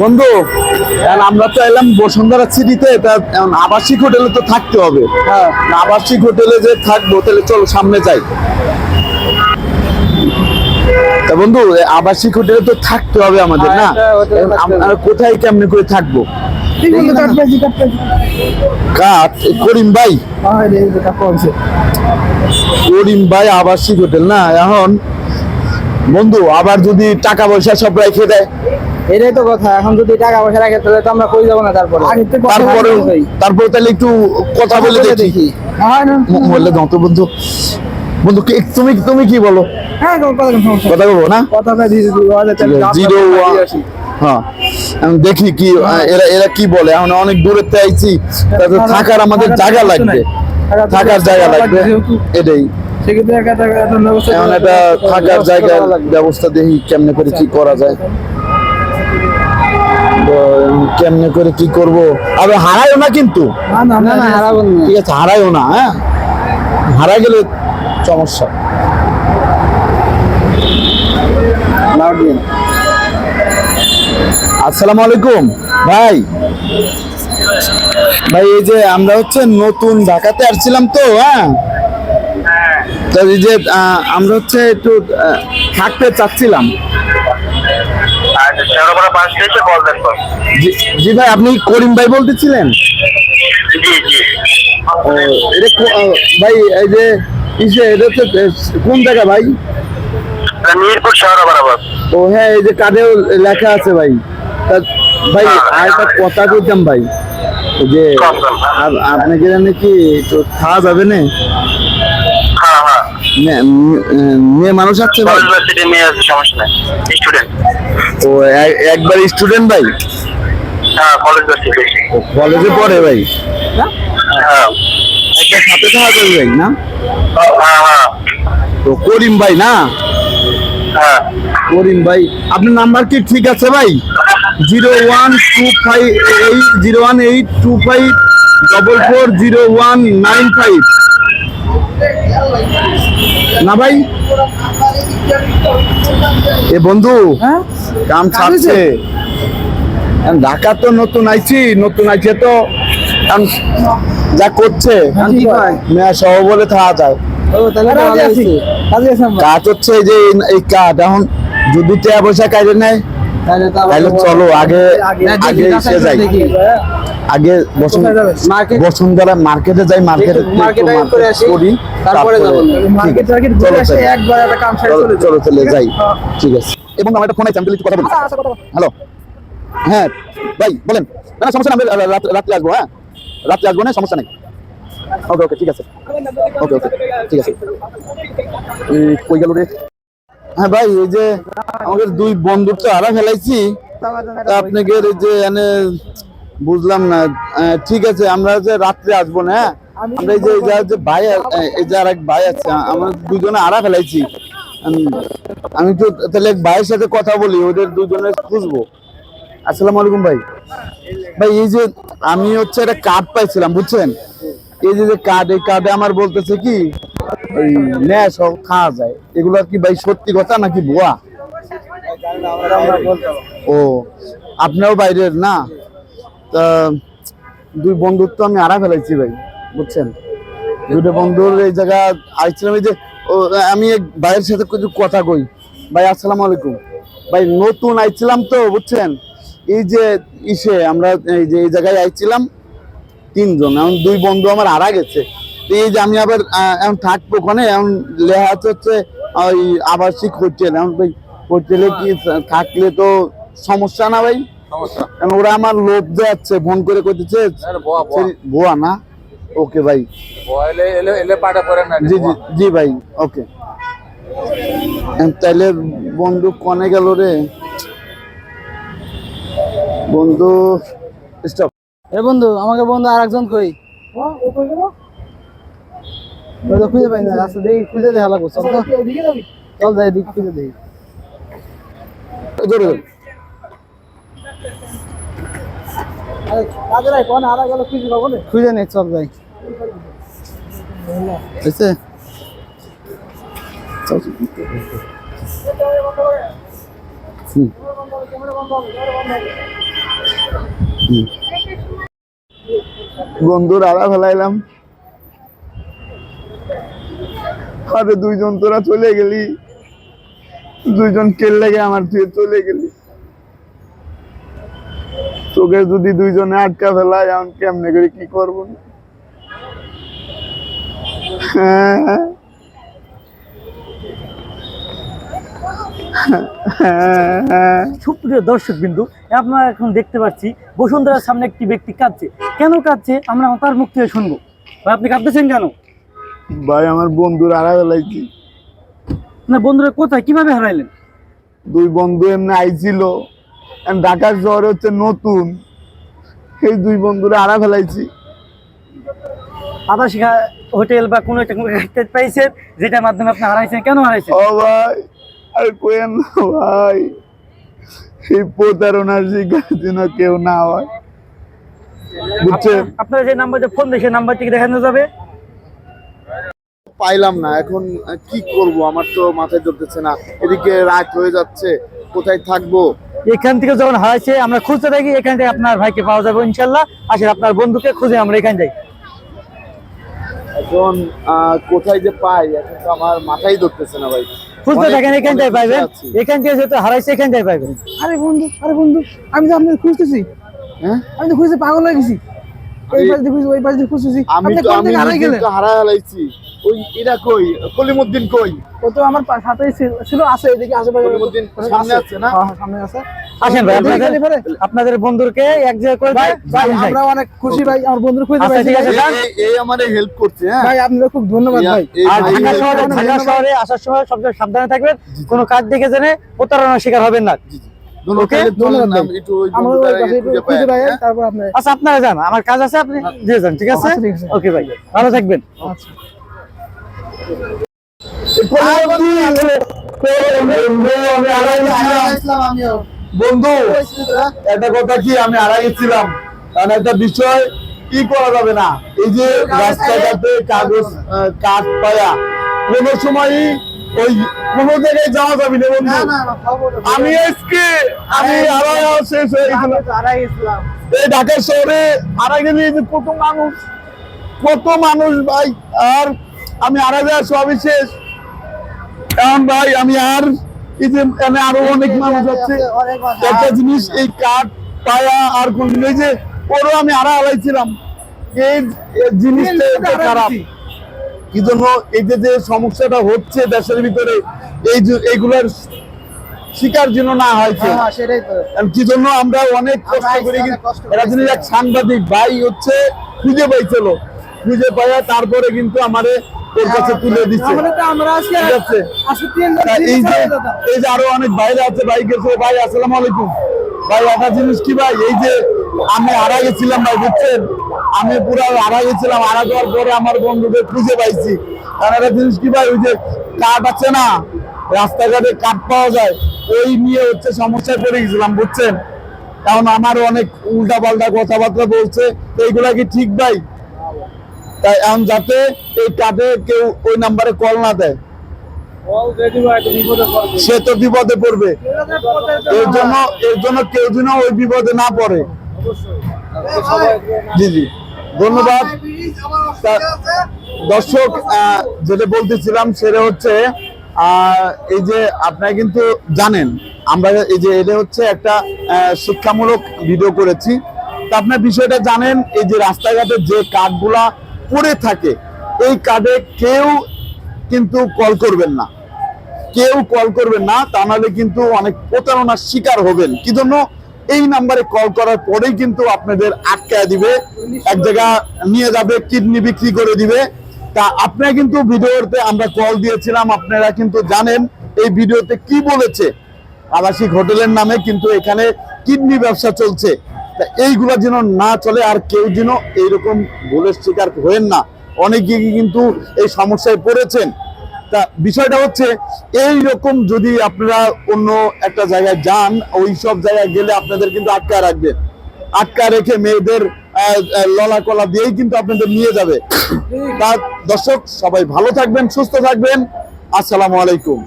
বন্ধু আমরা তো এলাম বসুন্ধরা সিটিতে আবাসিক হোটেলে তো থাকতে হবে। হ্যাঁ। আবাসিক হোটেলে যে থাকব তাহলে চলো সামনে যাই। তা বন্ধু আবাসিক হোটেলে তো থাকতে হবে আমাদের না? হ্যাঁ, হবে। আমরা কোথায় কেমনে করে থাকব? কাঠ করিম ভাই? করিম ভাই আবাসিক হোটেল না? এখন বন্ধু আবার যদি টাকা পয়সা সব রেখে দেয়? এটাই তো কথা এখন যদি টাকা পয়সা রাখে তাহলে তো আমরা কই যাব না তারপরে? তারপরে তারপরে তাহলে একটু কথা বলে দেখি। বললে দাও তো বন্ধু। বন্ধু তুমি তুমি কি বলো? হ্যাঁ কথা কথা বলব না? জিরো হ্যাঁ দেখি কি এরা এরা কি বলে। এখন অনেক দূরে থেকে আইছি। থাকার আমাদের জায়গা লাগবে। থাকার জায়গা লাগবে এটাই। এখন থাকার জায়গার ব্যবস্থা দেখি কেমনে করে কি করা যায়। কেমনে করে কি করব? হারাইও না কিন্তু। না না না হারাবো না। ঠিক আছে হারাইও না হ্যাঁ? হারা গেলে সমস্যা। আসসালামু আলাইকুম। ভাই। ভাই এই যে আমরা হচ্ছে নতুন ঢাকাতে আসছিলাম তো হ্যাঁ? তো এই যে আমরা হচ্ছে একটু থাকতে চাচ্ছিলাম। জি- ভাই আপনি করিম ভাই বলতেছিলেন? ভাই এই যে ইসে এটা হচ্ছে কোন জায়গা ভাই? মিরপুর ও হ্যাঁ এই যে কার্ডেও লেখা আছে ভাই। ভাই আর একটা কথা কইতাম ভাই যে আপনাকে জানে কি তো খাওয়া যাবে না? হ্যাঁ হ্যাঁ। মেয়ে মানুষ আছে ভাই? ইউনিভার্সিটি মেয়ে আছে সমস্যা নাই। স্টুডেন্ট ও একবার স্টুডেন্ট ভাই? হ্যাঁ কলেজ ভার্সিটি কলেজে পড়ে ভাই? হ্যাঁ। একটা সাথে থাকা যাবে ভাই না? হ্যাঁ হ্যাঁ। তো করিম ভাই না? হ্যাঁ। করিম ভাই আপনার নাম্বার কি ঠিক আছে ভাই? Zero one two five eight zero one eight two five double four zero one nine five. না ভাই। এ বন্ধু হ্যাঁ? কাম ছাড়ছে। ঢাকা তো নতুন আইছি নতুন আইছে তো। যা করছে হ্যাঁ, মেয়া সহ বলে থাকা যায়। কাজে হচ্ছে যে এই- এই কাজ এখন যদি টাকা পয়সা কাজে নেয় তাহলে চলো আগে আগে এসে যাই। আগে? বসুন্ধরা মার্কেটে যাই মার্কেটে করি তারপরে চলো চলো যাই। হ্যাঁ। ঠিক আছে। এবং আমার একটা ফোন আছে আমি কথা বলি। হ্যালো হ্যাঁ ভাই বলেন। না সমস্যা নেই আমরা রাত্রে আসব হ্যাঁ? রাত্রে আসব না সমস্যা নেই। ওকে ওকে ঠিক আছে। ওকে ওকে ঠিক আছে। কই গেল রে? হ্যাঁ ভাই, এই যে আমাদের দুই বন্ধুর তো হারা ফেলাইছি আপনাকে এই যে এনে বুঝলাম না ঠিক আছে, আমরা যে রাত্রে আসব না হ্যাঁ? আমরা এই যে যে- ভাই এই যে আর এক ভাই আছে আমরা দুজনে হারা ফেলাইছি। আমি তো তাহলে এক ভাইয়ের সাথে কথা বলি, ওদের দুজনে খুঁজবো। আসসালামু আলাইকুম ভাই। ভাই, এই যে আমি হচ্ছে একটা কার্ড পাইছিলাম, বুঝছেন? এই যে কার্ড এই কার্ডে আমার বলতেছে কি ওই ন্যায় সব খাওয়া যায়। এগুলো কি ভাই সত্যি কথা নাকি ভুয়া? ও আপনারও বাইরের না? তা দুই তো আমি আড়া ফেলাইছি ভাই, বুঝছেন? দুটো বন্ধুর এই জায়গা আইছিলাম, এই যে আমি এক ভাইয়ের সাথে কিছু কথা কই। ভাই, আসসালামু আলাইকুম। ভাই, নতুন আইছিলাম তো, বুঝছেন? এই যে ইসে, আমরা এই যে, এই জায়গায় আইছিলাম তিনজন, এখন দুই বন্ধু আমার হারা গেছে। তো এই যে আমি আবার এখন থাকব ওখানে এখন লেখা হচ্ছে ওই আবাসিক হোটেল। এখন ভাই হোটেলে কি থাকলে তো সমস্যা না ভাই? ওরা আমার লোভ যাচ্ছে ফোন করে করতেছে ভুয়া না। ওকে ভাই। জি জি জি ভাই ওকে। তাহলে বন্ধু কনে গেল রে? বন্ধু স্টপ এ বন্ধু আমাকে বন্ধু আরেকজন কই? ওই তো খুঁজে পাই না রাস্তা দেখি খুঁজে দেখা লাগবো চল তো। চল যাই দিক খুঁজে দেখি। জোরে জোরে। খুঁজে নেই চল যাই। হয়েছে? চল। হুম। বন্ধুর আড়া ফেলাইলাম। আরে দুইজন তোরা চলে গেলি। দুইজন কেল লেগে আমার তুই চলে গেলি? তোকে যদি দুইজনে আটকা ফেলায় এখন কেমনে করে কি করব? সুপ্রিয় দর্শক বিন্দু আপনারা এখন দেখতে পাচ্ছি বসুন্ধরার সামনে একটি ব্যক্তি কাঁদছে। কেন কাঁদছে? আমরা তার মুখ থেকে শুনব। আপনি কাঁদতেছেন কেন? ভাই আমার বন্ধুর আড়া ফেলাইছি। না বন্ধুরা কোথায়? কীভাবে হারাইলেন? দুই বন্ধু এমনি আইছিল। ঢাকার শহর হচ্ছে নতুন। সেই দুই বন্ধুরা আড়া ফেলাইছি। আবার সেখা হোটেল বা কোনো একটা কোনো পাইছেন যেটার মাধ্যমে আপনি হারাইছেন। কেন হারাইছেন? ও ভাই আর কোয়েন না ভাই। এই প্রতারণার শিকার যেন কেউ না হয়। বুঝছেন? আপনার- আপনারা যে নাম্বারটা ফোন দিয়ে সেই নাম্বারটিকে দেখানো যাবে। পাইলাম না। এখন কি করব? আমার তো মাথায় ধরতেছে না। এদিকে রাত হয়ে যাচ্ছে কোথায় থাকব? এখান থেকে যখন হারাইছে আমরা খুঁজতে থাকি এখান থেকে আপনার ভাইকে পাওয়া যাবে ইনশাল্লাহ। আসেন আপনার বন্ধুকে খুঁজে আমরা এখান যাই। এখন কোথায় যে পাই এখন তো আমার মাথায় ধরতেছে না ভাই। খুঁজতে থাকেন এখান থেকে পাইবেন? এখান থেকে যেহেতু হারাইছে এখান থেকে পাইবেন। আরে বন্ধু আরে বন্ধু আমি তো আপনাকে খুঁজতেছি। হ্যাঁ? আমি তো খুঁজে পাগল হয়ে গেছি। এই পাশে খুঁজছি ওই পাশে দিয়ে খুঁজতেছি। আমি তো আমি হারাই নিজেই গেলেন? হারা হারাইছি। ওই এরা কই? কলিমুদ্দিন কই? ও তো আমার সাথেই ছিল- ছিল আছে এদিকে আশেপাশে। কলিমুদ্দিন সামনে আছে। না? হ্যাঁ, হ্যাঁ, সামনে আছে। আসেন ভাই আপনাদের আপনাদের বন্ধুকে এক জায়গায় করে ভাই ভাই। আমরা অনেক খুশি ভাই আমার বন্ধুর খুঁজে আচ্ছা, ঠিক আছে, এই- এই আমারে হেল্প করছে হ্যাঁ? ভাই আপনাদের খুব ধন্যবাদ ভাই। আর ঢাকা শহরে ঢাকা শহরে আসার সময় সবসময় সাবধানে থাকবেন। কোনো কাজ দেখে জেনে প্রতারণার শিকার হবেন না। ভাই। হ্যাঁ? তারপর আপনি আচ্ছা আপনারা যান আমার কাজ আছে আপনি দিয়ে যান ঠিক আছে? আচ্ছা, ঠিক আছে। ওকে ভাই। ভালো থাকবেন। আচ্ছা। বন্ধু একটা কথা কি? আমি হারা গেছিলাম কারণ একটা বিষয় কি করা যাবে না? এই যে রাস্তাঘাটে কাগজ কাঠ পায়া কোনো সময়ই ওই কোনো জায়গায় যাওয়া যাবে না বন্ধু। আমি আজকে আমি শেষ হয়ে গেছিলাম। এই ঢাকা শহরে হারা গেলে কত মানুষ কত মানুষ ভাই আর আমি হারা যাওয়া সবই কারণ ভাই আমি আর এখানে আরও অনেক মানুষ আছে। একটা জিনিস এই কাঠ পায়া আর কোন যে ওরও আমি আড়া হারাইছিলাম এই জিনিসটা খারাপ। কি জন্য এই যে যে সমস্যাটা হচ্ছে দেশের ভিতরে এই এইগুলোর শিকার যেন না হয়েছে। আর কি জন্য আমরা অনেক কষ্ট করি এরা জিনিস এক সাংবাদিক ভাই হচ্ছে খুঁজে পাইছিল। খুঁজে পাইয়া তারপরে কিন্তু আমারে ওর কাছে তুলে দিচ্ছে এই যে এই যে আরও অনেক বাইরে আছে ভাই গেছে ভাই আসসালামু আলাইকুম। ভাই একটা জিনিস কি ভাই? এই যে আমি হারা গেছিলাম ভাই বুঝছেন? আমি পুরো হারা গেছিলাম হারা যাওয়ার পরে আমার বন্ধুকে খুঁজে পাইছি। কারণ একটা জিনিস কি ভাই ওই যে কাঠ আছে না রাস্তাঘাটে কাঠ পাওয়া যায় ওই নিয়ে হচ্ছে সমস্যায় পড়ে গেছিলাম বুঝছেন? কারণ আমার অনেক উল্টা পাল্টা কথাবার্তা বলছে এইগুলা কি ঠিক ভাই? তাই এখন যাতে এই কাঠে কেউ ওই নাম্বারে কল না দেয়। সে তো বিপদে পড়বে। এর জন্য এর জন্য কেউ যেন ওই বিপদে না পড়ে। জি জি। ধন্যবাদ। তা- দর্শক যেটা বলতেছিলাম সেটা হচ্ছে এই যে আপনারা কিন্তু জানেন আমরা এই যে এটা হচ্ছে একটা শিক্ষামূলক ভিডিও করেছি। তা আপনার বিষয়টা জানেন এই যে রাস্তাঘাটে যে কার্ডগুলা পড়ে থাকে, এই কার্ডে কেউ কিন্তু কল করবেন না। কেউ কল করবেন না, তা নাহলে কিন্তু অনেক প্রতারণার শিকার হবেন। কি জন্য? এই নাম্বারে কল করার পরেই কিন্তু আপনাদের আটকায় দিবে, এক জায়গা নিয়ে যাবে, কিডনি বিক্রি করে দিবে। তা আপনারা কিন্তু ভিডিওতে আমরা কল দিয়েছিলাম, আপনারা কিন্তু জানেন এই ভিডিওতে কি বলেছে। আবাসিক হোটেলের নামে কিন্তু এখানে কিডনি ব্যবসা চলছে। এইগুলা যেন না চলে, আর কেউ যেন এইরকম ভুলের শিকার হয়েন না। অনেকে কিন্তু এই সমস্যায় পড়েছেন। তা বিষয়টা হচ্ছে এই রকম যদি আপনারা অন্য একটা জায়গায় যান, ওই সব জায়গায় গেলে আপনাদের কিন্তু আটকা রাখবে। আটকা রেখে মেয়েদের ললা কলা দিয়েই কিন্তু আপনাদের নিয়ে যাবে। তা দর্শক, সবাই ভালো থাকবেন, সুস্থ থাকবেন। আসসালামু আলাইকুম।